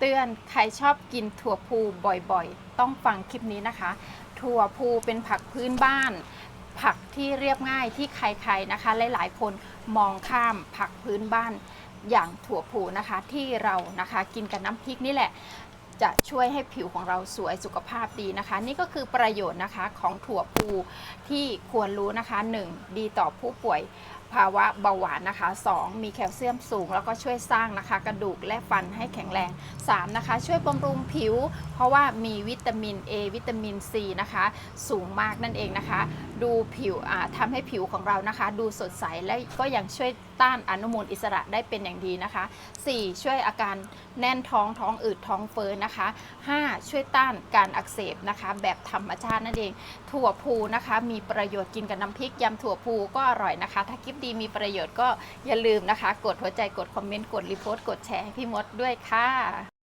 เตือนใครชอบกินถั่วพูบ่อยๆ ต้องฟังคลิปนี้นะคะ ถั่วพูเป็นผักพื้นบ้าน ผักที่เรียบง่ายที่ใครๆนะคะ หลายๆ คนมองข้ามผักพื้นบ้านอย่างถั่วพูนะคะที่เรานะคะกินกับน้ำพริกนี่แหละจะช่วยให้ผิวของเราสวยสุขภาพดีนะคะ นี่ก็คือประโยชน์นะคะของถั่วพูที่ควรรู้นะคะ 1. ดีต่อผู้ป่วย ภาวะเบาหวานนะคะ 2. มีแคลเซียมสูง แล้วก็ช่วยสร้างนะคะ กระดูกและฟันให้แข็งแรง 3. นะคะ ช่วยบำรุงผิว เพราะว่ามีวิตามิน A วิตามิน C นะคะ สูงมากนั่นเองนะคะ ดูผิวอ่าทำให้ผิวของเรานะคะ ดูสดใสและก็ยังช่วยต้านอนุมูลอิสระได้เป็นอย่างดีนะคะ 4. ช่วยอาการแน่นท้องท้องอืดท้องเฟ้อนะคะ 5. ช่วยต้านการอักเสบนะคะ แบบธรรมชาตินั่นเอง ถั่วพูนะคะ มีประโยชน์กินกับน้ำพริกยำถั่วพูก็อร่อยนะคะ ถ้าคลิปดีมีประโยชน์ก็อย่าลืมนะคะ กดหัวใจกดคอมเมนต์กดรีโพสต์กดแชร์ให้พี่มดด้วยค่ะ